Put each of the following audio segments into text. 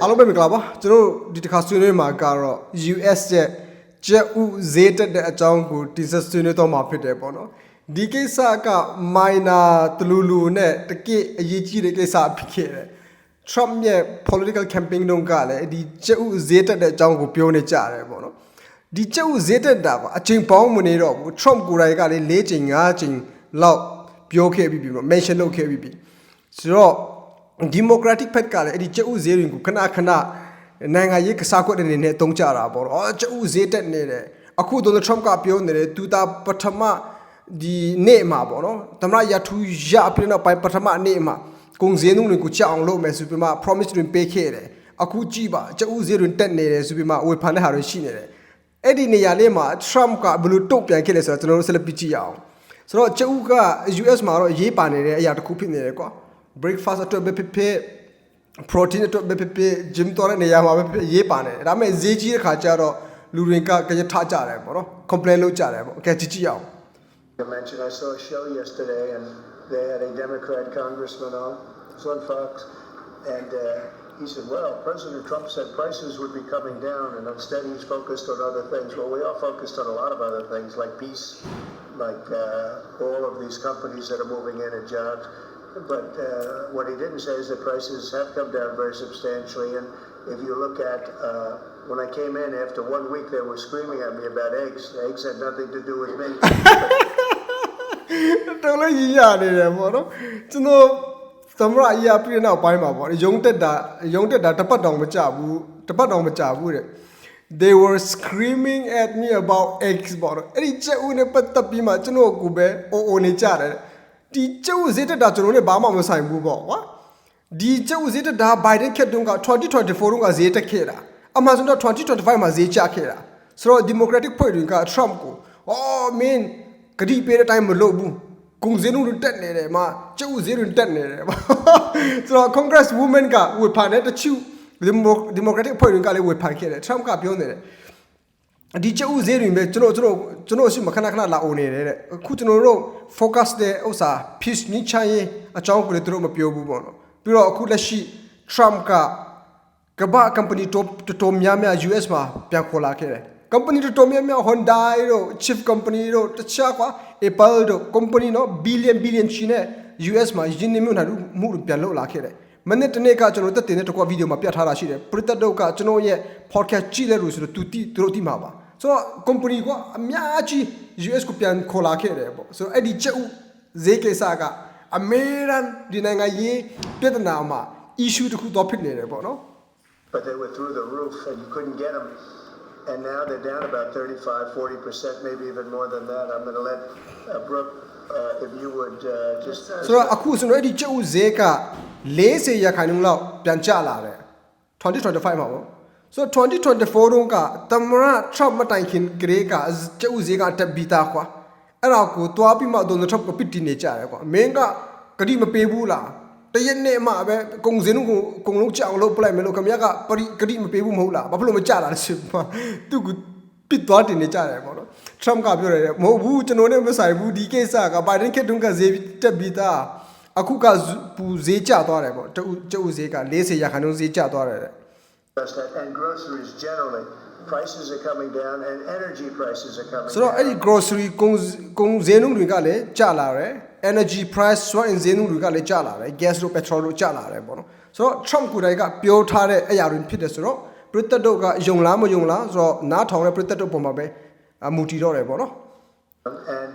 အား think, လုံးပဲမင်္ဂလာပါကျွန်တော်တို့ဒီတစ်ခါဆွေးနွေးမှာကတော့ US ရဲ့ကျက်ဥဈေးတက်တဲ့အကြောင်းကိုတင်ဆက်ဆွေးနွေးတော့မှာဖြစ်တယ်ပေါ့နော်ဒီကိစ္စက minor တလူလူနဲ့တကိအရေးကြီးတဲ့ကိစ္စဖြစ်ခဲ့တယ် Trump ရဲ့ political campaign တုန်းကလည်းဒီကျက်ဥဈေးတက်တဲ့အကြောင်းကိုပြောနေကြတယ်ပေါ့နော်ဒီကျက်ဥဈေးတက်တာကအချိန်ပေါင်းမနေတော့ဘူး Trump ကိုယ်တိုင်ကလည်း၄ချိန်၅ချိန်လောက်ပြောခဲ့ပြီးပြီပေါ့ mention လုပ်ခဲ့ပြီးပြီဆိုတော့ democratic ဘက်ကလည်းအဲ့ဒီကျက်ဥဈေးတွေကိုခဏခဏနိုင်ငံရေးကစားကွက်တွေနဲ့တုံးကြတာပေါ့။အော်ကျက်ဥဈေးတက်နေတယ်။အခု Donald Trump ကပြောနေတယ်သူတာပထမဒီနေ့မှာပေါ့နော်။သမရရထူရအပြည့်နောက်ပိုင်းပထမနေ့မှာကုန်ဈေးနှုန်းတွေကိုကြောက်အောင်လုပ်မယ်ဆိုပြီးမှ promise တွေပေးခဲ့တယ်။အခုကြည့်ပါကျက်ဥဈေးတွေတက်နေတယ်ဆိုပြီးမှဝေဖန်တဲ့ဟာတွေရှိနေတယ်။အဲ့ဒီနေရာလေးမှာ Trump ကဘယ်လိုတုံ့ပြန်ခဲ့လဲဆိုတော့ကျွန်တော်တို့ဆက်လက်ပြကြည့်ရအောင်။ဆိုတော့ကျက်ဥက US မှာတော့ရေးပါနေတဲ့အရာတစ်ခုဖြစ်နေတယ်ကွာ။ breakfast အတွက်ပဲဖြစ်ဖြစ် protein အတွက်ပဲဖြစ်ဖြစ် gym တော်တဲ့နေရာမှာပဲဖြစ်ဖြစ်ရေးပါနေတယ်ဒါပေမဲ့ဈေးကြီးတဲ့ခါကျတော့လူတွေကကြရထားကြတယ်ပေါ့နော် complain လုပ်ကြတယ်ပေါ့ကဲကြည့်ကြည့်အောင် I mentioned I saw a show yesterday, and they had a Democrat congressman on, it was on Fox, and uh, he said, "Well, President Trump said prices would be coming down, and instead he's focused on other things." Well, we are focused on a lot of other things, like peace, like uh, all of these companies that are moving in and jobs. But uh, what he didn't say is that prices have come down very substantially, and if you look at uh, when I came in after one week, they were screaming at me about eggs. Eggs had nothing to do with me. တော်လည်းရရနေတယ်ပေါ့နော်ကျွန်တော်သမရအရာပြည့်နောက်ပိုင်းမှာပေါ့ရုံတက်တာရုံတက်တာတစ်ပတ်တောင်မကြဘူးတစ်ပတ်တောင်မကြဘူးတဲ့ they were screaming at me about eggs ပေါ့နော်အဲ့ဒီချက်ဦးနဲ့ပတ်သက်ပြီးမှကျွန်တော်ကိုပဲအိုအိုနေကြတယ် ဒီချက်ဦးဈေးတက်တာကျွန်တော်နဲ့ဘာမှမဆိုင်ဘူးပေါ့ကွာဒီချက်ဦးဈေးတက်တာ Biden ခက်တုန်းက2024တုန်းကဈေးတက်ခဲ့တာအမှန်ဆိုတော့2025မှာဈေးကျခဲ့တာဆိုတော့ Democratic ဖွဲ့တွေက Trump ကို oh man ဂတိပေးတဲ့အတိုင်းမလုပ်ဘူးကုန်စည်နှုန်းတွေတက်နေတယ်မှာကျုပ်ဈေးတွေတက်နေတယ်ပေါ့ဆိုတော့ Congress woman ကဝေဖန်တဲ့တချို့ Democratic ဖွဲ့တွေကလည်းဝေဖန်ခဲ့တယ် Trump ကပြောနေတယ် ဒီကျုပ်ဈေးတွေပဲကျွန်တော်ကျွန်တော်ကျွန်တော်ရှိမခဏခဏလာအိုနေတယ်တဲ့အခုကျွန်တော်တို့ focus တဲ့ဥစ္စာ peace မြင့်ချရေးအကြောင်းကိုလည်းသူတို့မပြောဘူးပေါ့နော်ပြီးတော့အခုလက်ရှိ Trump ကကမ္ဘာ company တော်တော်များများ US မှာပြန်ခေါ်လာခဲ့တယ် company တော်တော်များများ Hyundai တို့ Chief company တို့တခြားကွာ Apple တို့ company နော် billion billion ချီနဲ့ US မှာယင်းနေမျိုးနာမှုတွေပြန်လုပ်လာခဲ့တယ်မနေ့တနေ့ကကျွန်တော်တက်တင်တဲ့တကွာဗီဒီယိုမှာပြတ်ထားတာရှိတယ်ပရိသတ်တို့ကကျွန်တော်ရဲ့ podcast ကြည့်လဲလို့ဆိုတော့သူတိသူတို့တိမှာပါ ဆိုတော့ company ကအများကြီး US ကိုပြန်ခေါ်လာခဲ့တယ်ပေါ့ဆိုတော့အဲ့ဒီချက်ဥဈေးကိစ္စကအမေရန်ဒီနိုင်ငံရေးပြဿနာမှာ issue တစ်ခုတော့ဖြစ်နေတယ်ပေါ့နော် but they were through the roof and you couldn't get them. And now they're down about 35, 40%, maybe even more than that. I'm going to let uh, Brooke, uh, if you would uh, just. ဆိုတော့အခုကျွန်တော်အဲ့ဒီကျုပ်ဈေးက40ရာခိုင်နှုန်းလောက်ပြန်ကျလာတယ်2025မှာပေါ့ ဆိုတော့2024တုန်းကသမရ Trump မတိုင်ခင်ကလေးကကျုပ်ဈေးကတက်ပြီးသားကွာအဲ့တော့ကိုတွားပြီးမှ Donald Trump ကိုပစ်တင်နေကြတယ်ကွာမင်းကဂတိမပေးဘူးလားတရက်နဲ့မှပဲကုံစင်းကိုအကုန်လုံးကြောက်လို့ပလိုက်မယ်လို့ခင်ဗျားကပရိဂတိမပေးဘူးမဟုတ်လားဘာဖြစ်လို့မကြတာလဲရှင်မသူကပစ်သွားတင်နေကြတယ်ပေါ့နော် Trump ကပြောတယ်မဟုတ်ဘူးကျွန်တော်နဲ့မဆိုင်ဘူးဒီကိစ္စက Biden ခေတ်တုန်းကဈေးတက်ပြီးသားအခုကပူဈေးကျသွားတယ်ပေါ့တူကျုပ်ဈေးက40ရာခိုင်နှုန်းဈေးကျသွားတယ်တဲ့ address that. And groceries generally, prices are coming down and energy prices are coming ဆိုတော့ down. အဲ့ဒီ grocery ကုန်ကုန်ဈေးနှုန်းတွေကလည်းကျလာတယ် energy price ဆိုရင်ဈေးနှုန်းတွေကလည်းကျလာတယ် gas တို့ petrol တို့ကျလာတယ်ပေါ့နော်ဆိုတော့ Trump ကိုယ်တိုင်ကပြောထားတဲ့အရာတွေဖြစ်တယ်ဆိုတော့ပရိသတ်တို့ကယုံလားမယုံလားဆိုတော့နားထောင်တဲ့ပရိသတ်တို့ပုံမှာပဲအမူတည်တော့တယ်ပေါ့နော် And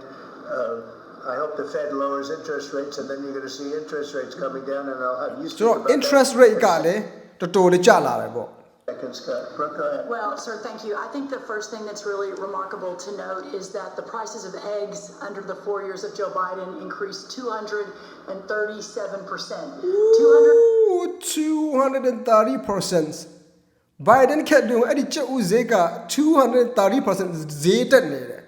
uh, I hope the Fed lowers interest rates, and then you're going to see interest rates coming down, and I'll have you speak ဆိုတော့ about that. interest rate ကလည်း တော်တော်လေးကျလာတယ်ပေါ့ Second, Scott. Brooke, go ahead. Well, sir, thank you. I think the first thing that's really remarkable to note is that the prices of eggs under the four years of Joe Biden increased 237%. 200 230% Biden ခက်တုံးအဲ့ဒီချက်ဦးဈေးက230%ဈေးတက်နေတယ်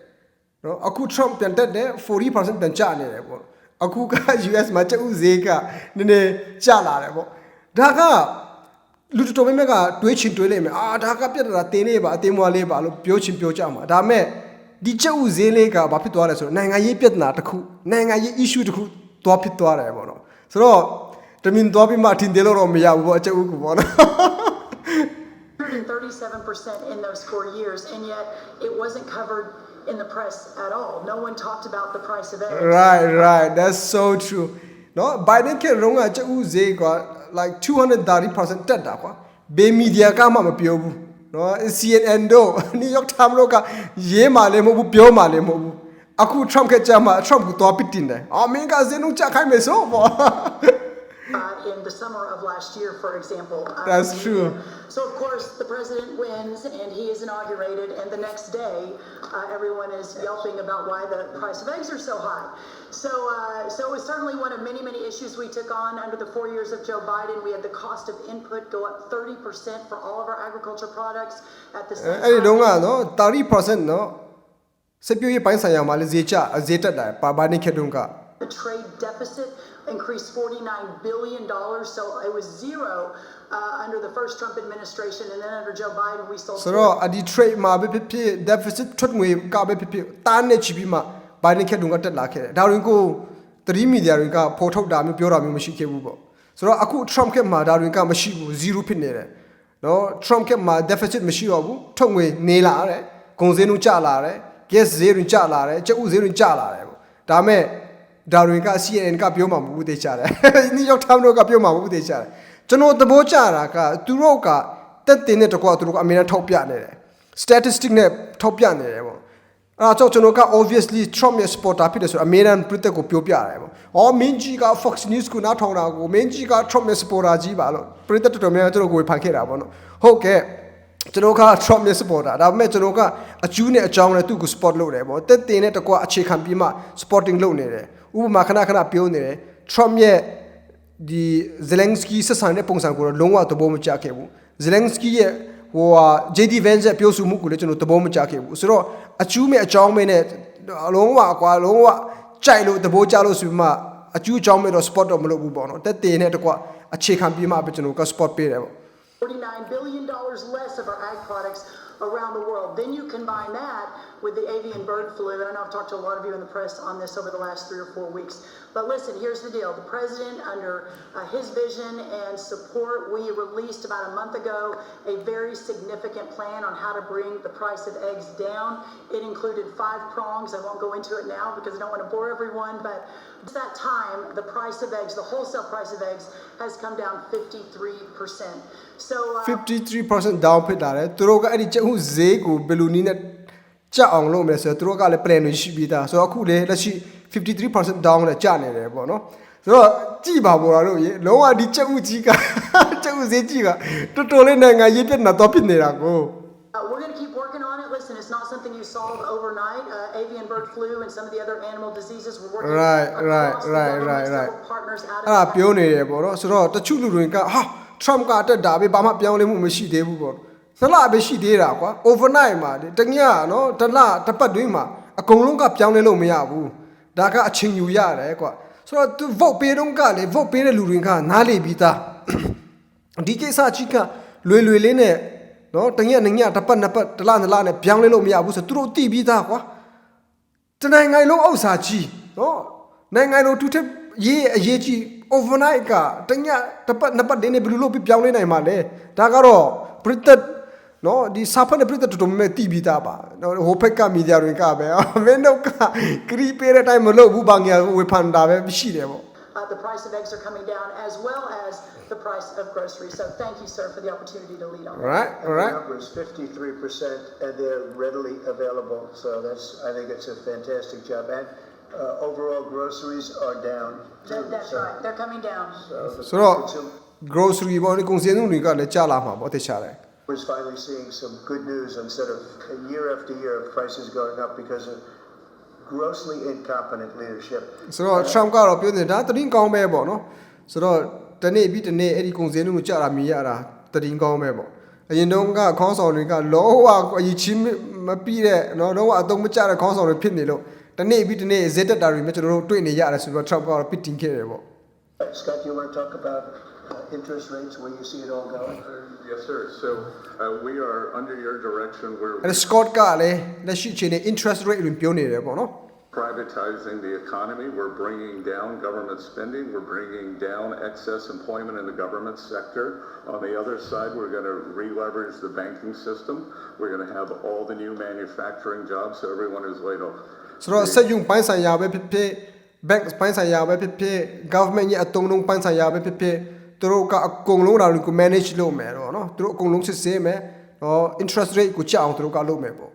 နော်အခု Trump ပြန်တက်တယ်40%ပြန်ကျနေတယ်ပေါ့အခုက US မှာချက်ဦးဈေးကနည်းနည်းကျလာတယ်ပေါ့ဒါက လူတော်မင်းမကတွေးချင်တွေးလိုက်မယ်အာဒါကပြတ်တာတင်းလေးပါအတင်းမွားလေးပါလို့ပြောချင်ပြောကြမှာဒါမဲ့ဒီချက်ဥဈေးလေးကဘာဖြစ်သွားလဲဆိုတော့နိုင်ငံရေးပြဿနာတစ်ခုနိုင်ငံရေး issue တစ်ခုသွားဖြစ်သွားတယ်ပေါ့နော်ဆိုတော့တမင်သွားပြီးမှအထင်သေးလို့တော့မရဘူးပေါ့အချက်ဥကပေါ့နော်37% in those four years, and yet it wasn't covered in the press at all. No one talked about the price of eggs. Right, right. That's so true. No, Biden ကရုံးကချက်ဥဈေးကွာ like 230%တက်တာကွာဘေးမီဒီယာကမှမပြောဘူးနော် CNN တို့ New York Times တို့ကရေးမှလည်းမဟုတ်ဘူးပြောမှလည်းမဟုတ်ဘူးအခု Trump ကကြာမှ Trump ကိုသွားပစ်တင်တယ်အော်မင်းကဇင်းလုံးချခိုင်းမယ်ဆိုပေါ့ in the summer of last year, for example. uh, That's in the true. media. So, of course, the president wins and he is inaugurated, and the next day, uh, everyone is yelping about why the price of eggs are so high. So, uh, so it was certainly one of many, many issues we took on under the four years of Joe Biden. We had the cost of input go up 30% for all of our agriculture products at the same အဲ့ဒီတုန်းက time. နော်30%နော်စပျိုးရေးပိုင်းဆိုင်ရာမှာလည်းဈေးချဈေးတက်တာပါဘာနေခေတ်တုန်းက The trade deficit increased $49 billion, so it was zero uh, under the first Trump administration, and then under Joe Biden, we sold. ဆိုတော့အဒီ trade မှာပဲဖြစ်ဖြစ် deficit ထွက်ငွေကပဲဖြစ်ဖြစ်တားနေချပြီးမှဘိုင်ဒန်ခေတ်တုန်းကတက်လာခဲ့တယ်ဒါရင်ကို3မီဒီယာတွေကဖော်ထုတ်တာမျိုးပြောတာမျိုးမရှိခဲ့ဘူးပေါ့ဆိုတော့အခု Trump ခေတ်မှာဒါရင်ကမရှိဘူး0ဖြစ်နေတယ်နော် Trump ခေတ်မှာ deficit မရှိတော့ဘူးထုတ်ငွေနေလာတယ်ဂုံစင်းတို့ကျလာတယ် gas ဈေးတွေကျလာတယ်ကျပ်ဥဈေးတွေကျလာတယ်ပေါ့ဒါမဲ့ ဒါရင်က CNN ကပြောမှာမဟုတ်ဘူးတေချာတယ် New York Times တို့ကပြောမှာမဟုတ်ဘူးတေချာတယ်ကျွန်တော်သဘောကျတာကသူတို့ကတက်တင်တဲ့တကွာသူတို့ကအမြဲတမ်းထောက်ပြနေတယ် statistic နဲ့ထောက်ပြနေတယ်ပေါ့အဲ့ဒါကြောင့်ကျွန်တော်က obviously Trump ရဲ့ supporter ဖြစ်တယ်ဆိုတော့အမေရိကန်ပြည်သက်ကိုပြောပြရတယ်ပေါ့။အော်မင်းကြီးက Fox News ကိုနားထောင်တာကိုမင်းကြီးက Trump ရဲ့ supporter ကြီးပါလို့ပြည်သက်တော်တော်များများကျွန်တော်ကိုဝေဖန်ခဲ့တာပေါ့နော်။ဟုတ်ကဲ့ကျွန်တော်က Trump ရဲ့ supporter ဒါပေမဲ့ကျွန်တော်ကအကျူးနဲ့အကြောင်းနဲ့သူ့ကို support လုပ်တယ်ပေါ့။တက်တင်နဲ့တကွာအခြေခံပြီးမှ supporting လုပ်နေတယ်။ ဥပမာခဏခဏပြောနေတယ် Trump ရဲ့ဒီ Zelensky ဆက်ဆံတဲ့ပုံစံကိုတော့လုံးဝသဘောမကျခဲ့ဘူး Zelensky ရဲ့ဟိုဟာ JD Vance ရဲ့ပြောဆိုမှုကိုလည်းကျွန်တော်သဘောမကျခဲ့ဘူးဆိုတော့အကျူးမဲ့အကြောင်းမဲ့နဲ့အလုံးဝကွာလုံးဝကြိုက်လို့သဘောကျလို့ဆိုပြီးမှအကျူးအကြောင်းမဲ့တော့ spot တော့မလုပ်ဘူးပေါ့နော်တက်တင်နဲ့တကွအခြေခံပြီးမှပဲကျွန်တော်က spot ပေးတယ်ပေါ့ $49 billion less of our ag products around the world. Then you combine that with the avian bird flu, and I know I've talked to a lot of you in the press on this over the last three or four weeks. But listen, here's the deal. The president, under uh, his vision and support, we released about a month ago a very significant plan on how to bring the price of eggs down. It included five prongs. I won't go into it now because I don't want to bore everyone, but at that time, the price of eggs, the wholesale price of eggs, has come down 53%. So, uh, 53% down ဖြစ်လာတယ်သူတို့ကအဲ့ဒီကျုပ်ဈေးကိုဘယ်လိုနည်းနဲ့ ကြက်အောင်လုပ်မလဲဆိုတော့သူတို့ကလည်း plan တွေရှိပြီးသားဆိုတော့အခုလေလက်ရှိ53% down နဲ့ကျနေတယ်ပေါ့နော်ဆိုတော့ကြည်ပါဘောလားတို့ရေလုံးဝဒီကျုပ်ကြီးကကျုပ်ဈေးကြီးကတော်တော်လေးနိုင်ငံရေးပြတ်နာတော့ဖြစ်နေတာကို Uh, we're going to keep working on it. Listen, it's not something you solve overnight. Uh, avian bird flu and some of the other animal diseases we're working Right, right, across the right, government, right, right. several partners out အဲ့ဒါ of ပြောနေတယ်ပေါ့နော်ဆိုတော့တချို့လူတွေကဟာ Trump ကတက်တာပဲဘာမှပြောင်းလဲမှုမရှိသေးဘူးပေါ့ နှစ်လပဲရှိသေးတာကွာ overnight မှာလေတညနော်တစ်လတစ်ပတ်တွင်းမှာအကုန်လုံးကပြောင်းလဲလို့မရဘူးဒါကအချိန်ယူရတယ်ကွာဆိုတော့သူ vote ပေးတော့ကလေ vote ပေးတဲ့လူတွေကနားလေပြီးသားဒီကိစ္စကြီးကလွယ်လွယ်လေးနဲ့နော်တညနှစ်ညတစ်ပတ်နှစ်ပတ်တစ်လနှစ်လနဲ့ပြောင်းလဲလို့မရဘူးဆိုသူတို့သိပြီးသားကွာတနိုင်ငံလုံးဥစ္စာကြီးနော်နိုင်ငံလုံးသူထက်ရေးအရေးကြီး overnight ကတညတစ်ပတ်နှစ်ပတ်တင်းနေဘယ်လိုလုပ်ပြီးပြောင်းလဲနိုင်မှာလဲဒါကတော့ပရိသတ် နော်ဒီစာဖတ်တဲ့ပရိသတ်တော်တော်များများတည်ပြီးသားပါနော်ဟိုဘက်ကမီဒီယာတွေကပဲမင်းတို့ကခရီးပေးတဲ့အတိုင်းမလုပ်ဘူးဘာငယ်ဝေဖန်တာပဲရှိတယ်ပေါ့ Uh, the price of eggs are coming down as well as the price of groceries. So thank you, sir, for the opportunity to lead on. that. right And the right number is 53% and they're readily available. So that's, I think it's a fantastic job. And uh, overall groceries are down too. That, that's So- right. They're coming down. So the ဆိုတော့ consumer grocery ပေါ့ဒီကုန်စည်နှုန်းတွေကလည်းကျလာမှာပေါ့သိချတယ် is finally seeing some good news instead of a year after year of prices going up because of grossly incompetent leadership. ဆိုတော့ Trump ကတော့ပြောနေတာတရင်ကောင်းပဲပေါ့နော်ဆိုတော့တနေ့ပြီးတနေ့အဲ့ဒီကုန်စည်နှုန်းကိုကြာတာမြင်ရတာတရင်ကောင်းပဲပေါ့အရင်တုန်းကခေါင်းဆောင်တွေကလောဝအရင်ချင်းမပြီးတဲ့နော်လောဝအတုံးမကျတဲ့ခေါင်းဆောင်တွေဖြစ်နေလို့တနေ့ပြီးတနေ့ဇက်တက်တာတွေမြကျွန်တော်တို့တွေ့နေရတယ်ဆိုတော့ Trump ကတော့ပစ်တင်ခဲ့တယ်ပေါ့ Scott, you want to talk about uh, interest rates, where you see it all going? Yes, sir. So uh, we are under your direction. We're အဲ့ Scott ကလည်းလက်ရှိအချိန်နဲ့ interest rate လို့ပြောနေတယ်ပေါ့နော် privatizing the economy, we're bringing down government spending, we're bringing down excess employment in the government sector. On the other side, we're going to re-leverage the banking system. We're going to have all the new manufacturing jobs, so everyone is laid off. ဆိုတော့စက်ယုံပိုင်းဆိုင်ရာပဲဖြစ်ဖြစ် bank ပိုင်းဆိုင်ရာပဲဖြစ်ဖြစ် government ရဲ့အတုံးလုံးပိုင်းဆိုင်ရာပဲဖြစ်ဖြစ် သူတို့ကအကုန်လုံးဒါကို manage လုပ်မယ်တော့နော်သူတို့အကုန်လုံးစစ်ဆေးမယ်နော် interest rate ကိုကျအောင်သူတို့ကလုပ်မယ်ပေါ့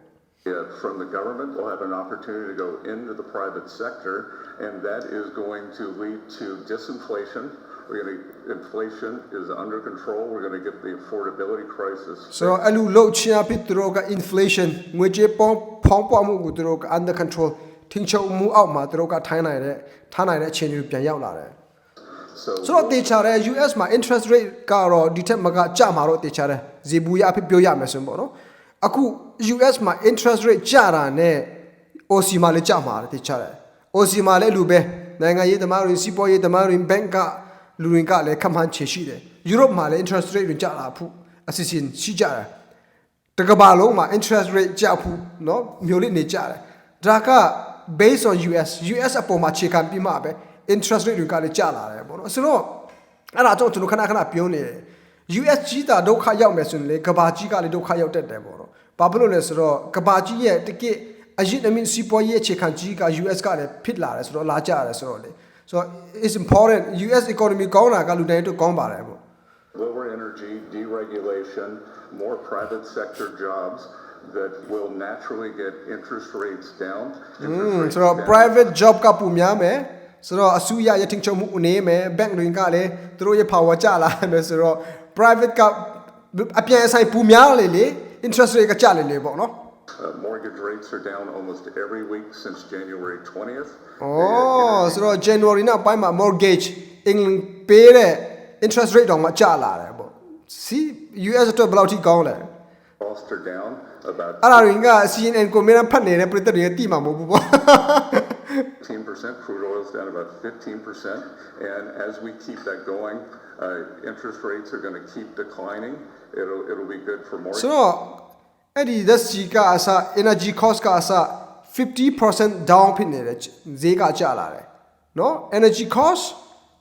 from the government will have an opportunity to go into the private sector, and that is going to lead to disinflation. We're going to, inflation is under control. We're going to get the affordability crisis. So, alu low china pitroga inflation, which is pom pom pom under control. ထင်ချုံမှုအောက်မှာသူတို့ကထိုင်းနိုင်တဲ့ထားနိုင်တဲ့အခြေအနေကိုပြန်ရောက်လာတယ် ဆိုတော့တေချာတဲ့ US မှာ interest rate ကတော့ဒီထက်မကကျမှာတော့တေချာတယ်ဇေဘူးရအဖြစ်ပြောရမယ်ဆိုရင်ပေါ့နော်အခု US မှာ interest rate ကျတာနဲ့ OC မှာလည်းကျမှာတယ်တေချာတယ် OC မှာလည်းလူပဲနိုင်ငံရေးသမားတွေစီးပွားရေးသမားတွေ bank ကလူတွေကလည်းခမှန်းချေရှိတယ် Europe မှာလည်း interest rate တွေကျတာဖူအစီအစဉ်ရှိကြတယ် တကဘာလုံးမှာ interest rate ကျဖို့เนาะမျိုးလေးနေကြတယ်ဒါက based on US US အပေါ်မှာခြေခံပြီးမှပဲ interest rate တွေကလည်းကျလာတယ်ပေါ့နော်ဆိုတော့အဲ့ဒါကြောင့်ကျွန်တော်ခဏခဏပြောနေတယ် US ကြီးတာဒုက္ခရောက်မယ်ဆိုရင်လေကဘာကြီးကလည်းဒုက္ခရောက်တတ်တယ်ပေါ့နော်ဘာဖြစ်လို့လဲဆိုတော့ကဘာကြီးရဲ့တကယ့်အရင်အမင်းစီးပွားရေးအခြေခံကြီးက US ကလည်းဖြစ်လာတယ်ဆိုတော့လာကြရတယ်ဆိုတော့လေဆိုတော့ it's important US economy ကောင်းတာကလူတိုင်းအတွက်ကောင်းပါတယ်ပေါ့ lower energy, deregulation, more private sector jobs that will naturally get interest rates down. Interest rates ဆိုတော့ down. private job ကပုံများမယ် ဆိုတော့အစုရရထင်ချုံမှုအနေမယ် bank တွေကလည်းသူတို့ရဲ့ power ကျလာမယ်ဆိုတော့ private ကအပြန်အဆိုင်ပုံများလေလေ interest rate ကကျလေလေပေါ့နော် Uh, mortgage rates are down almost every week since January 20th. ဩဆိုတော့ January နောက်ပိုင်းမှာ mortgage England ပေးတဲ့ interest rate တောင်မှကျလာတယ်ပေါ့ see US အတွက်ဘယ်လောက်ထိကောင်းလဲ Costs are down about အဲ့ဒါတွေက CNN ကိုမြန်ဖတ်နေတဲ့ပြည်သက်တွေကတိမှာမဟုတ်ဘူးပေါ့ 15%. Crude oil is down about 15%. And as we keep that going, uh, interest rates are going to keep declining. It'll, it'll be good for mortgage. ဆိုတော့အဲ့ဒီ that's ကြီးကအစ energy cost ကအစ50% down ဖြစ်နေတဲ့ဈေးကကျလာတယ်နော် energy cost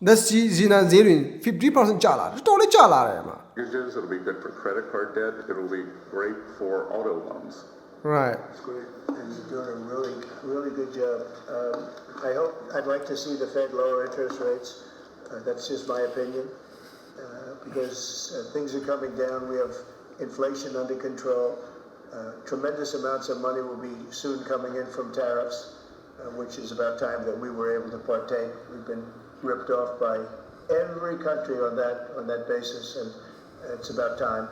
that's ကြီးဇီနာဈေးတွေ50%ကျလာတယ်တော်တော်လေးကျလာတယ်မှာ Mortgages, it'll be good for credit card debt. It'll be great for auto loans. right It's great, and you're doing a really, really good job. Um, I hope, I'd like to see the Fed lower interest rates. Uh, That's just my opinion. Uh, Because uh, things are coming down, we have inflation under control. Uh, Tremendous amounts of money will be soon coming in from tariffs, uh, which is about time that we were able to partake. We've been ripped off by every country on that, on that basis, and it's about time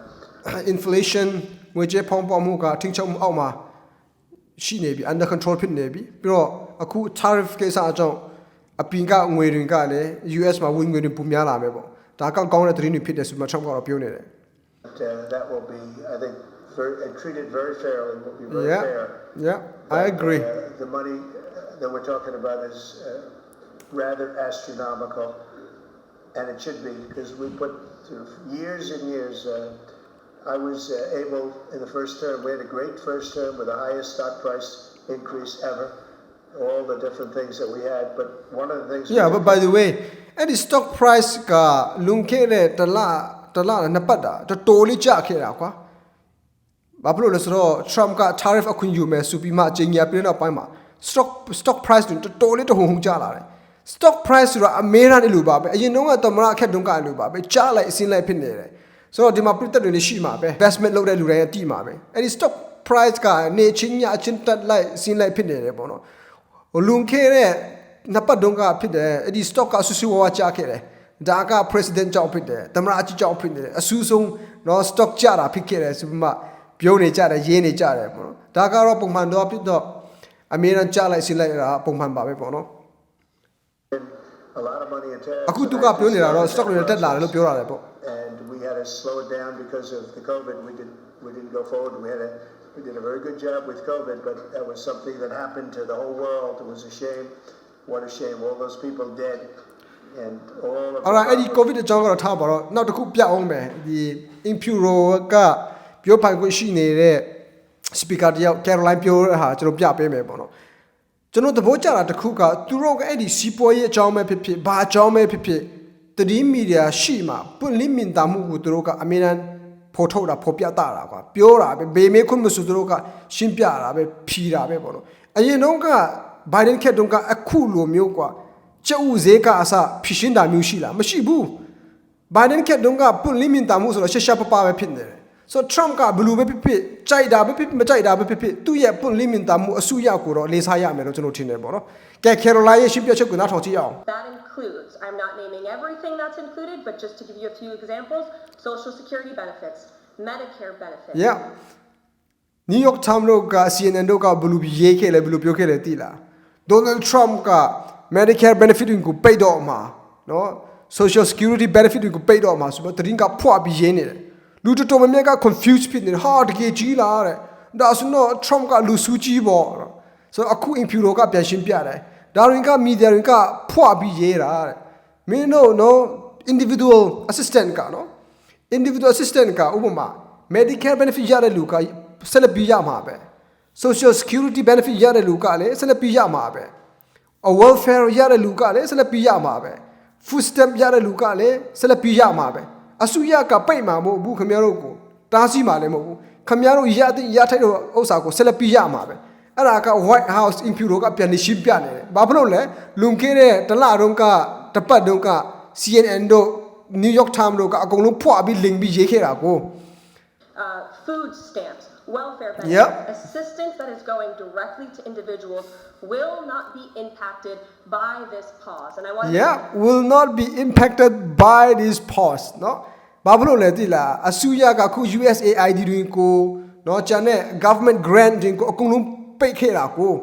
inflation ငွေကြေးဖောင်းပွားမှုကထိန်းချုပ်မှုအောက်မှာရှိနေပြီ under control ဖြစ်နေပြီပြီးတော့အခု tariff ကိစ္စအကြောင်းအပြင်ကငွေတွေကလည်း US မှာဝင်ငွေတွေပုံများလာမယ်ပေါ့ဒါကကောင်းတဲ့သတင်းတွေဖြစ်တယ်ဆိုမှ Trump ကတော့ပြောနေတယ် But, uh, that will be, I think, very, and treated very fairly, will be very yeah fair. yeah I But, agree uh, The money uh, that we're talking about is uh, rather astronomical, and it should be, because we put you know, years and years. uh, I was uh, able, in the first term, we had a great first term with the highest stock price increase ever, all the different things that we had, but one of the things. we Yeah, did- but by the way, အဲ့ဒီ stock price ကလွန်ခဲ့တဲ့တစ်လတစ်လနဲ့နှစ်ပတ်တာတော်တော်လေးကျခဲ့တာကွာ။ဘာဖြစ်လို့လဲဆိုတော့ Trump က tariff အခွင့်ယူမယ်ဆိုပြီးမှအချိန်ကြီးပြည့်နောက်ပိုင်းမှာ stock stock price တွေတော်တော်လေးတဟုန်ဟုန်ကျလာတယ်။ stock price ဆိုတာအမေရိကန်လိုပါပဲ။အရင်တုန်းကသမ္မတအခက်တုန်းကလိုပါပဲ။ကျလိုက်အစင်းလိုက်ဖြစ်နေတယ်။ ဆိုတော့ဒီမှာပြည်သက်တွေလည်းရှိမှာပဲ။ investment လုပ်တဲ့လူတိုင်းအတိမှာပဲ။အဲ့ဒီ stock price ကနေချင်းညအချင်းတက်လိုက်အစင်းလိုက်ဖြစ်နေတယ်ပေါ့နော်။ဟိုလွန်ခဲ့တဲ့နှစ်ပတ်တုန်းကဖြစ်တယ်အဲ့ဒီ stock ကဆူဆူဝါးဝါကျခဲ့တယ်ဒါက president ကြောင့်ဖြစ်တယ်သမ္မတအကြီးကြောင့်ဖြစ်နေတယ်အဆူဆုံးတော့ stock ကျတာဖြစ်ခဲ့တယ်ဆိုပြီးမှပြောနေကြတယ်ရေးနေကြတယ်ပေါ့နော်ဒါကတော့ပုံမှန်တော့ဖြစ်တော့အမေရိကန်ကျလိုက်စီလိုက်တာပုံမှန်ပါပဲပေါ့နော် A lot of money in tariffs. အခုသူကပြောနေတာတော့ stock တွေတက်လာတယ်လို့ပြောတာလေပေါ့ and we had to slow it down because of the COVID. We didn't we didn't go forward. We had a we did a very good job with COVID, but that was something that happened to the whole world. It was a shame. What a shame! All those people dead, and all of. အဲ့ဒါအဲ့ဒီ covid အကြောင်းကတော့ထားပါတော့နောက်တစ်ခုပြအောင်မယ်ဒီ impuro ကပြောပိုင်ခွင့်ရှိနေတဲ့ speaker တယောက် Caroline ပြောတဲ့ဟာကျွန်တော်ပြပေးမယ်ပေါ့နော် ကျွန်တော်သဘောကျတာတစ်ခုကသူတို့ကအဲ့ဒီစီးပွားရေးအကြောင်းပဲဖြစ်ဖြစ်ဘာအကြောင်းပဲဖြစ်ဖြစ် တတိမီဒီယာရှိမှပွင့်လင်းမြင်သာမှုကိုသူတို့ကအမြဲတမ်းဖော်ထုတ်တာဖော်ပြတာတာကွာပြောတာပဲဘေမေခွင့်မဆိုသူတို့ကရှင်းပြတာပဲဖြီတာပဲပေါ့နော်အရင်တော့ကဘိုင်ဒန်ခက်တုန်းကအခုလိုမျိုးကွာကျုပ်ဦးဈေးကအစဖြည့်ရှင်းတာမျိုးရှိလားမရှိဘူးဘိုင်ဒန်ခက်တုန်းကပွင့်လင်းမြင်သာမှုဆိုတော့ရှက်ရှက်ပပပဲဖြစ်နေတယ်ဆိုတော့ Trump ကဘယ်လူပဲဖြစ်ဖြစ်ကြိုက်တာပဲဖြစ်ဖြစ်မကြိုက်တာပဲဖြစ်ဖြစ်သူ့ရဲ့ပွင့်လင်းမြင်သာမှုအစုရကိုတော့လေးစားရမယ်လို့ကျွန်တော်ထင်တယ်ပေါ့နော်ကဲ Caroline ရဲ့ရှင်းပြချက်ကိုနားထောင်ကြည့်အောင် That includes, I'm not naming everything that's included, but just to give you a few examples, social security benefits, Medicare benefits. yeah New York Times တို့က CNN တို့ကဘယ်လူရေးခဲ့လဲဘယ်လူပြောခဲ့လဲသိလား Donald Trump က Medicare benefit ကိုပိတ်တော့မှာနော် Social Security benefit ကိုပိတ်တော့မှာဆိုတော့တင်းကဖွာပြီးရင်းနေတယ်လူတော်တော်များများက confused ဖြစ်နေတယ်ဟာတကယ်ကြီးလားတဲ့ဒါဆိုတော့ Trump ကလူစုကြီးပေါ့ဆိုတော့အခု impuro ကပြန်ရှင်းပြတယ် ဒါရင်က media တွေကဖွာပြီးရေးတာတဲ့မင်းတို့နော် individual assistant ကနော် individual assistant ကဥပမာ Medicare benefit ရတဲ့လူကဆက်လက်ပြီးရမှာပဲ social security benefit ရတဲ့လူကလည်းဆက်လက်ပြီးရမှာပဲ a welfare ရတဲ့လူကလည်းဆက်လက်ပြီးရမှာပဲ food stamp ရတဲ့လူကလည်းဆက်လက်ပြီးရမှာပဲအစုရကပိတ်မှာမဟုတ်ဘူးခင်ဗျားတို့ကိုတားဆီးမှာလည်းမဟုတ်ဘူးခင်ဗျားတို့ရတဲ့ရထိုက်တဲ့ဥစ္စာကိုဆက်လက်ပြီးရမှာပဲ အဲ့ဒါက White House Impuro ကပြန်နေရှင်းပြနေတယ်ဘာဖြစ်လို့လဲလွန်ခဲ့တဲ့တလတုန်းကတပတ်တုန်းက CNN တို့ New York Times တို့ကအကုန်လုံးဖွာပြီး link ပြီးရေးခဲ့တာကို food stamps welfare benefits, yep. assistance that is going directly to individuals will not be impacted by this pause. And I want yeah, to will not be impacted by this pause. No, ဘာဖြစ်လို့လဲဒီလားအဆူရကအခု USAID တွင်ကိုနော်ကျန်တဲ့ government grant တွင်ကိုအကုန်လုံး ပိတ်ခဲ့တာကို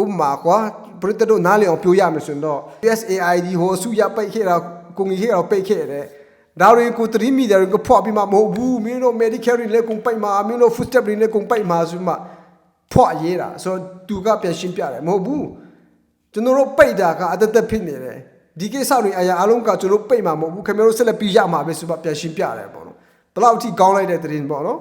ဥပမာကွာပရိသတ်တို့နားလည်အောင်ပြောရမယ်ဆိုရင်တော့ USAID ဟိုအစိုးရပိတ်ခဲ့တာကုန်ကြီးခဲ့တာပိတ်ခဲ့တယ်ဒါတွေကိုသတိမိတယ်ကိုဖွာပြီးမှမဟုတ်ဘူးမင်းတို့ Medicare တွေလည်းကုန်ပိတ်မှာမင်းတို့ food stamp တွေလည်းကုန်ပိတ်မှာဆိုမှဖွာရေးတာဆိုတော့သူကပြန်ရှင်းပြတယ်မဟုတ်ဘူးကျွန်တော်တို့ပိတ်တာကအသက်သက်ဖြစ်နေတယ်ဒီကိစ္စတွေအရာအလုံးကကျွန်တော်တို့ပိတ်မှာမဟုတ်ဘူးခင်ဗျားတို့ဆက်လက်ပြီးရမှာပဲဆိုတော့ပြန်ရှင်းပြတယ်ပေါ့နော်ဘယ်လောက်အထိကောင်းလိုက်တဲ့သတင်းပေါ့နော်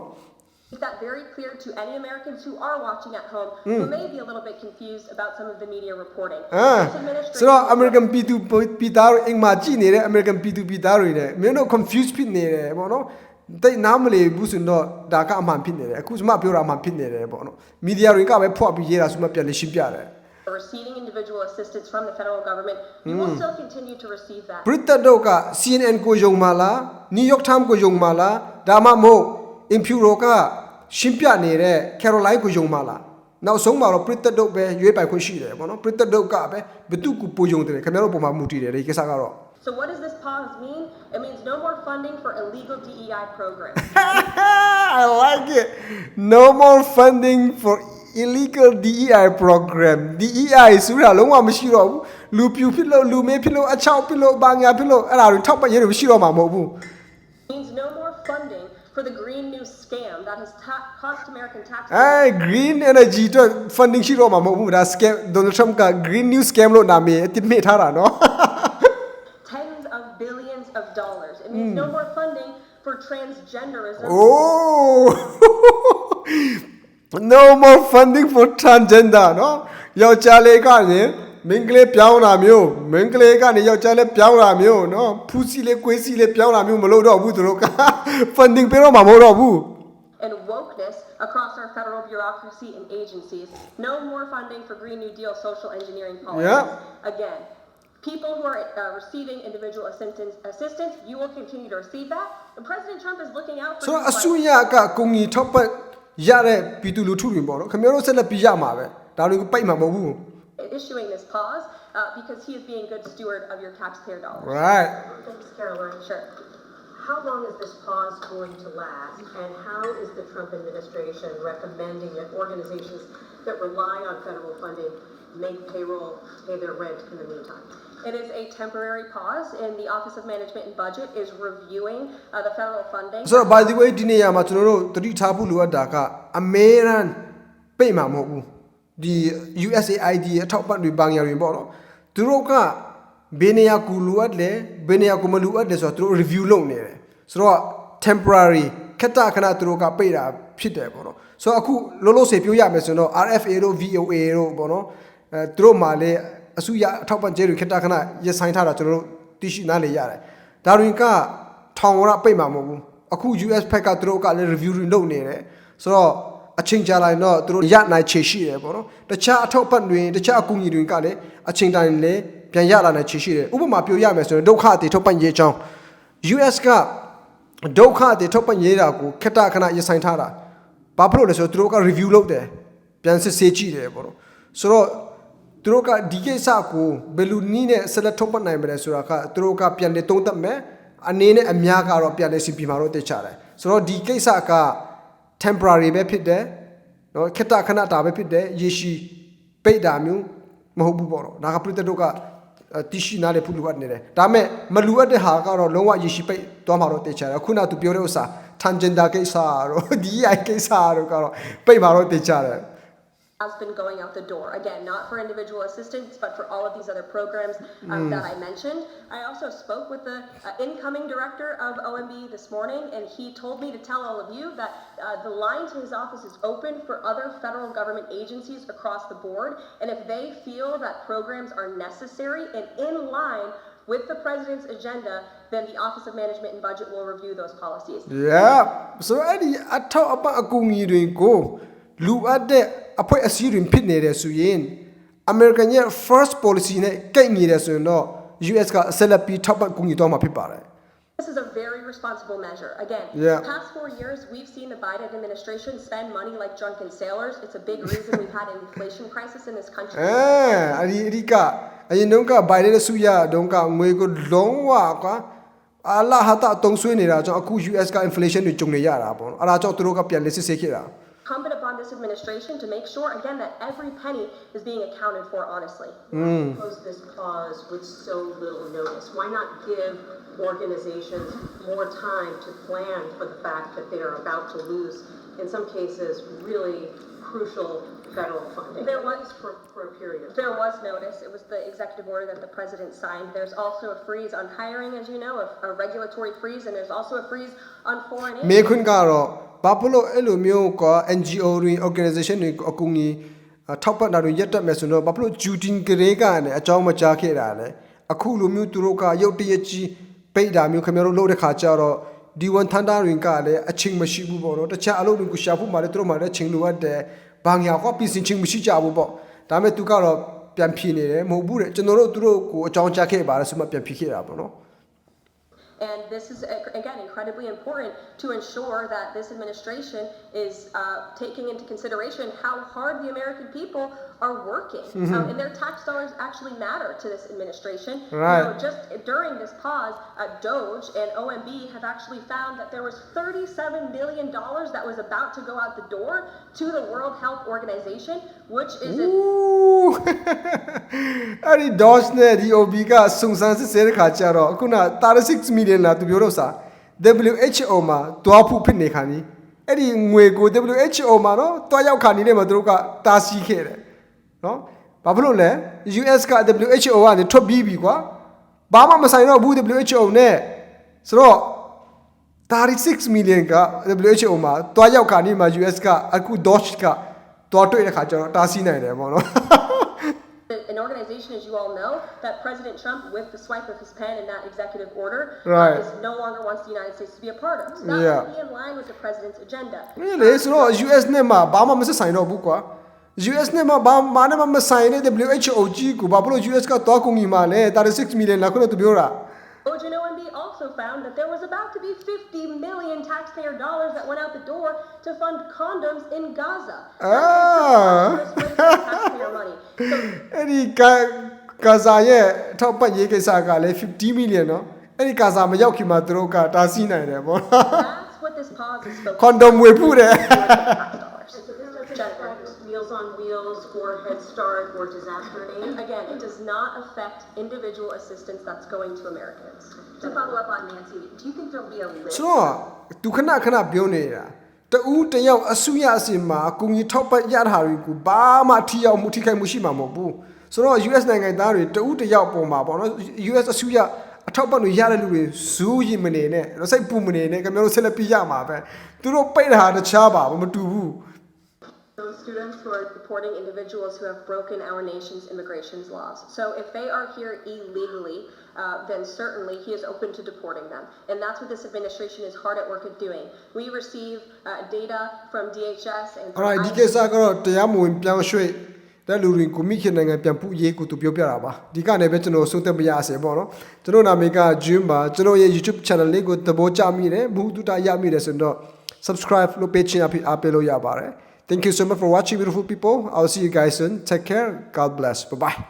make that very clear to any Americans who are watching at home who may be a little bit confused about some of the media reporting. အာ This administration ဆိုတော့ will American P2 ပြည်သားတွေအိမ်မှာကြည်နေတဲ့ American P2 ပြည်သားတွေနဲ့မင်းတို့ confused ဖြစ်နေတယ်ပေါ့နော်တိတ်နားမလည်ဘူးဆိုတော့ဒါကအမှန်ဖြစ်နေတယ်အခုစမပြောတာမှန်ဖြစ်နေတယ်ပေါ့နော်မီဒီယာတွေကပဲဖွက်ပြီးရေးတာဆိုမှပြန်လေရှင်းပြတယ် are receiving individual assistance from the federal government, you will still continue to receive that. ဘရစ်တက်တို့က CNN ကိုယုံမာလား New York Times ကိုယုံမာလားဒါမှမဟုတ် Impuro က ရှင်းပြနေတဲ့ Caroline ကိုယုံမာလားနောက်ဆုံးမှာတော့ဘရစ်တက်တို့ပဲရွေးပိုင်ခွင့်ရှိတယ်ပေါ့နော်ဘရစ်တက်တို့ကပဲဘသူကိုပူယုံတယ်ခင်ဗျားတို့ပုံမှာမူတည်တယ်ဒီကိစ္စကတော့ So what does this pause mean? It means no more funding for illegal DEI programs. I like it no more funding for illegal DEI program DEI ဆိုတာလုံးဝမရှိတော့ဘူးလူပြူဖြစ်လို့လူမေးဖြစ်လို့အချောက်ဖြစ်လို့ဘာညာဖြစ်လို့အဲ့ဒါတွေထောက်ပံ့ရေးတွေမရှိတော့မှာမဟုတ်ဘူး means no more funding for the green new scam that has ta- cost American အဲ taxpayers green energy အတွက် funding ရှိတော့မှာမဟုတ်ဘူးဒါ scam Donald Trump က green new scam လို့နာမည်အတိမိထားတာနော် tens of billions of dollars. It means no more funding for transgenderism. oh no more funding for transgender နော်ယောက်ျားလေးကနေ မင်းကလေးပြောင်းတာမျိုးမင်းကလေးကနေယောက်ျားလေးပြောင်းတာမျိုးနော်ဖူးစီလေးကွေးစီလေးပြောင်းတာမျိုးမလုပ်တော့ဘူးသူတို့က funding ပေးတော့မှာမဟုတ်တော့ဘူး and wokeness across our federal bureaucracy and agencies. No more funding for Green New Deal social engineering policies. Yeah. Again, people who are uh, receiving individual assistance, assistance, you will continue to receive that. And President Trump is looking out for ဆိုတော့ you အစိုးရကကုံကြီးထောက်ပံ့ရတဲ့ပြည်သူလူထုတွေပေါ့နော်ခင်ဗျားတို့ဆက်လက်ပြရမှာပဲဒါတွေကိုပိတ်မှာမဟုတ်ဘူး by issuing this pause uh, because he is being good steward of your taxpayer dollars. right Thanks, Caroline. Sure. How long is this pause going to last? And how is the Trump administration recommending that organizations that rely on federal funding make payroll, pay their rent in the meantime? It is a temporary pause, and the Office of Management and Budget is reviewing uh, the federal funding. ဆိုတော့ by the way ဒီနေရာမှာကျွန်တော်တို့သတိထားဖို့လိုအပ်တာကအမေရန်ပိတ်မှာမဟုတ်ဘူး ဒီ USAID အထောက်ပံ့တွေဘန်ရတွေပေါ့နော်သူတို့ကဘယ်နေရာကူလိုအပ်လဲဘယ်နေရာကူမလိုအပ်လဲဆိုတော့သူတို့ review လုပ်နေတယ်ဆိုတော့ temporary ခက်တာခဏသူတို့ကပိတ်တာဖြစ်တယ်ပေါ့နော်ဆိုတော့အခုလုံးလုံးစေပြောရမယ်ဆိုတော့ RFA တို့ VOA တို့ပေါ့နော်အဲသူတို့မှလည်းအစုရအထောက်ပံ့ကျေးတွေခက်တာခဏရဆိုင်ထားတာကျွန်တော်တို့သိရှိနားလေရတယ်ဒါတွင်ကထောင်ဝရပိတ်မှာမဟုတ်ဘူးအခု US ဖက်ကသူတို့ကလည်း review တွေလုပ်နေတယ်ဆိုတော့ အချိန်ကြာလာရင်တော့သူတို့ရနိုင်ချေရှိတယ်ပေါ့နော်တခြားအထောက်ပံ့တွေတခြားအကူအညီတွေကလည်းအချိန်တိုင်းလည်းပြန်ရလာနိုင်ချေရှိတယ်ဥပမာပြောရမယ်ဆိုရင်ဒုက္ခအတေထောက်ပံ့ရေးအကြောင်း US ကဒုက္ခအတေထောက်ပံ့ရေးတာကိုခက်တာခဏရဆိုင်ထားတာဘာဖြစ်လို့လဲဆိုတော့သူတို့က review လုပ်တယ်ပြန်စစ်ဆေးကြည့်တယ်ပေါ့နော်ဆိုတော့သူတို့ကဒီကိစ္စကိုဘယ်လိုနည်းနဲ့ဆက်လက်ထုတ်ပတ်နိုင်မလဲဆိုတာကသူတို့ကပြန်လေသုံးသပ်မယ်အနေနဲ့အများကတော့ပြန်လေစီပီမှာတော့တိတ်ချတယ်ဆိုတော့ဒီကိစ္စက temporary ပဲဖြစ်တယ်နော်ခက်တာခဏတာပဲဖြစ်တယ်ရေရှည်ပိတ်တာမျိုးမဟုတ်ဘူးပေါ့နော်ဒါကပြည်သက်တို့ကအဲတီရှိနားလေဖူလူအပ်နေတယ်ဒါမဲ့မလူအပ်တဲ့ဟာကတော့လုံးဝရေရှည်ပိတ်သွားမှာတော့တိတ်ချတယ်ခုနကသူပြောတဲ့ဥစ္စာ tangenda ကိစ္စတော့ဒီအိုင်ကိစ္စတော့ကတော့ပိတ်မှာတော့တိတ်ချတယ် has been going out the door. Again, not for individual assistance, but for all of these other programs um, that I mentioned. I also spoke with the uh, incoming director of OMB this morning, and he told me to tell all of you that uh, the line to his office is open for other federal government agencies across the board. And if they feel that programs are necessary and in line with the president's agenda, then the Office of Management and Budget will review those policies. yeah ဆိုတော့အဲ့ဒီအထောက်အပံ့အကူအညီတွေကိုလူအပ်တဲ့ အဖွဲ့အစည်းတွေဖြစ်နေတယ်ဆိုရင် American ရဲ့ first policy နဲ့ကိတ်ညီတယ်ဆိုရင်တော့ US ကဆက်လက်ပြီးထောက်ပံ့ကူညီတော့မှာဖြစ်ပါတယ် This is a very responsible measure. Again, Yeah. the past four years, we've seen the Biden administration spend money like drunken sailors. It's a big reason we've had an inflation crisis in this country. အဲအဒီအဒီကအရင်တုန်းကဘိုင်ဒန်ရဲ့ဆူရတုန်းကငွေကိုလုံးဝကွာအလာဟာတာတုံးဆွေးနေတာကြောင့်အခု US က inflation တွေကြုံနေရတာပေါ့နော်အဲ့ဒါကြောင့်သူတို့ကပြန်လက်စစ်ဆေးခဲ့တာ Incumbent upon this administration to make sure, again, that every penny is being accounted for honestly. Pose this pause with so little notice? Why not give organizations more time to plan for the fact that they are about to lose, in some cases, really crucial federal funding? There was- At least for, for a period of time. There was notice. It was the executive order that the president signed. There's also a freeze on hiring, as you know, a, a regulatory freeze, and there's also a freeze on foreign aid. မေခွန်းကတော့ ဘာဖြစ်လို့အဲ့လိုမျိုးက NGO တွေ organization တွေအကူအညီအထောက်ပံ့တာတွေရက်တက်မယ်ဆိုတော့ဘာဖြစ်လို့ Judin ကလေးကလည်းအကြောင်းမကြားခဲ့တာလဲအခုလိုမျိုးသူတို့ကရုတ်တရက်ကြီးပိတ်တာမျိုးခင်ဗျားတို့လုပ်တဲ့ခါကျတော့ဒီဝန်ထမ်းသားတွေကလည်းအချိန်မရှိဘူးပေါ့နော်တခြားအလုပ်တွေကိုရှာဖို့မှလည်းသူတို့မှလည်းချိန်လိုအပ်တယ်ဘာညာကပြင်ဆင်ချိန်မရှိကြဘူးပေါ့ဒါပေမဲ့သူကတော့ပြန်ဖြေနေတယ်မဟုတ်ဘူးတဲ့ကျွန်တော်တို့သူတို့ကိုအကြောင်းကြားခဲ့ပါတယ်ဆိုမှပြန်ဖြေခဲ့တာပေါ့နော် And this is, again, incredibly important to ensure that this administration is uh, taking into consideration how hard the American people are working. Um, and their tax dollars actually matter to this administration. You Right. know, just during this pause, uh, Doge and OMB have actually found that there was $37 billion that was about to go out the door to the World Health Organization, which is a Ooh အဲ့ဒီ Dodge နဲ့ DOB ကစုံစမ်းစစ်ဆေးတဲ့ခါကျတော့အခုန36 million လာသူပြောတော့စာ WHO မှာတွားဖို့ဖြစ်နေခါနီးအဲ့ဒီငွေကို WHO မှာနော်တွားရောက်ခါနီးနဲ့မှာသူတို့ကတားဆီးခဲ့တယ် နော်ဘာဖြစ်လို့လဲ US က WHO ကနေထွက်ပြီးပြီကွာဘာမှမဆိုင်တော့ဘူး WHO နဲ့ဆိုတော့36 million က WHO မှာတွားရောက်ခါနီးမှာ US ကအခု Dodge ကတွားတွေ့တဲ့ခါကျတော့တားဆီးနိုင်တယ်ပေါ့နော် an organization, as you all know, that President Trump, with the swipe of his pen and that executive order, Right. uh, is no longer wants the United States to be a part of. So that Yeah. would be in line with the president's agenda. นี่လေဆိုတော့ US နဲ့မှဘာမှမဆက်ဆိုင်တော့ဘူးကွာ US နဲ့မှဘာမှနဲ့မှမဆိုင်တဲ့ WHO ကြီးကိုဘာဖြစ်လို့ US ကသွားကုန်ကြီးမှလဲ36 million လာခုနကသူပြောတာ OGN OMB also found that there was about to be 50 million taxpayer dollars that went out the door to fund condoms in Gaza. Ah. That's just taxpayer money. So အဲ့ဒီကာကာဇာရဲ့အထောက်ပံ့ရေးကိစ္စကလည်း50 million နော်အဲ့ဒီကာဇာမရောက်ခင်မှာသူတို့ကတားဆီးနိုင်တယ်ပေါ့ that's what this pause is focused ကွန်ဒုံဝေဖူးတယ် on. tax dollars. And so this doesn't Jennifer. affect Meals on Wheels or Head Start or disaster aid? Again, it does not affect individual assistance that's going to Americans. To follow up on Nancy, do you think there'll be a list? ဆိုတော့သူခဏခဏပြောနေတာတူးတယောက်အစုရအစင်မှာအကူကြီးထောက်ပံ့ရတာတွေကိုဘာမှထိရောက်မှုထိခိုက်မှုရှိမှာမဟုတ်ဘူးဆိုတော့ US နိုင်ငံသားတွေတူးတယောက်ပုံမှာပေါ့နော် US အစုရအထောက်ပံ့တွေရတဲ့လူတွေဇူးရင်မနေနဲ့စိတ်ပူမနေနဲ့ခင်ဗျားတို့ဆက်လက်ပြရမှာပဲသူတို့ပိတ်တာတခြားပါဘူးမတူဘူး Those students who are deporting individuals who have broken our nation's immigration laws. So if they are here illegally, uh, then certainly he is open to deporting them. And that's what this administration is hard at work at doing. We receive uh, data from DHS and from alright ဒီကိစ္စကတော့တရားမဝင်ပြောင်းရွှေ့တဲ့လူတွေကိုမိခင်နိုင်ငံပြန်ပို့ရေးကိုသူပြောပြတာပါဒီကနေပဲကျွန်တော်ဆုံးသက်မရစေပေါ့နော်ကျွန်တော်နာမည်က June ပါကျွန်တော်ရဲ့ YouTube channel လေးကိုသဘောကျမိတယ်ဘူးတူတာရမိတယ်ဆိုတော့ subscribe လုပ်ပေးချင်အဖြစ်အားပေးလို့ရပါတယ် Thank you so much for watching beautiful people. I'll see you guys soon. Take care. God bless. Bye bye